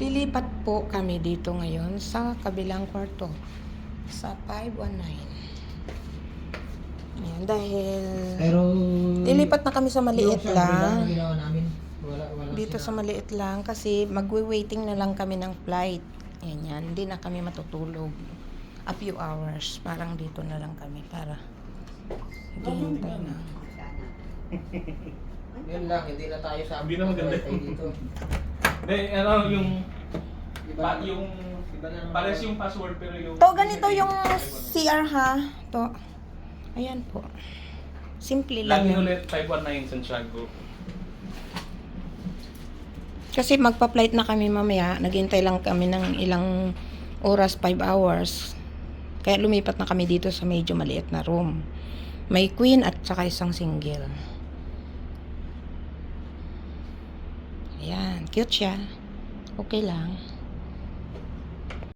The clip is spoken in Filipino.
Lilipat po kami dito ngayon sa kabilang kwarto. Sa 519. Ayan, dahil Pero... lilipat na kami sa maliit yung sa lang. na ginawa namin, wala, wala Dito sa sila. maliit lang kasi magwe-waiting na lang kami ng flight. Yan yan. Hindi na kami matutulog. A few hours. Parang dito na lang kami para hintay na. Yun lang, hindi na tayo sa Hindi na maganda. tayo dito. Hindi, ano yung... Iba, Pa, yung... iba na naman. Pares yung password pero yung... To, ganito yung CR ha. To. Ayan po. Simple lang Lagi yan. ulit 519 Santiago. Kasi magpa-flight na kami mamaya. Naghintay lang kami ng ilang oras, 5 hours. Kaya lumipat na kami dito sa medyo maliit na room. May queen at saka isang single. Ayan, cute siya. Okay lang.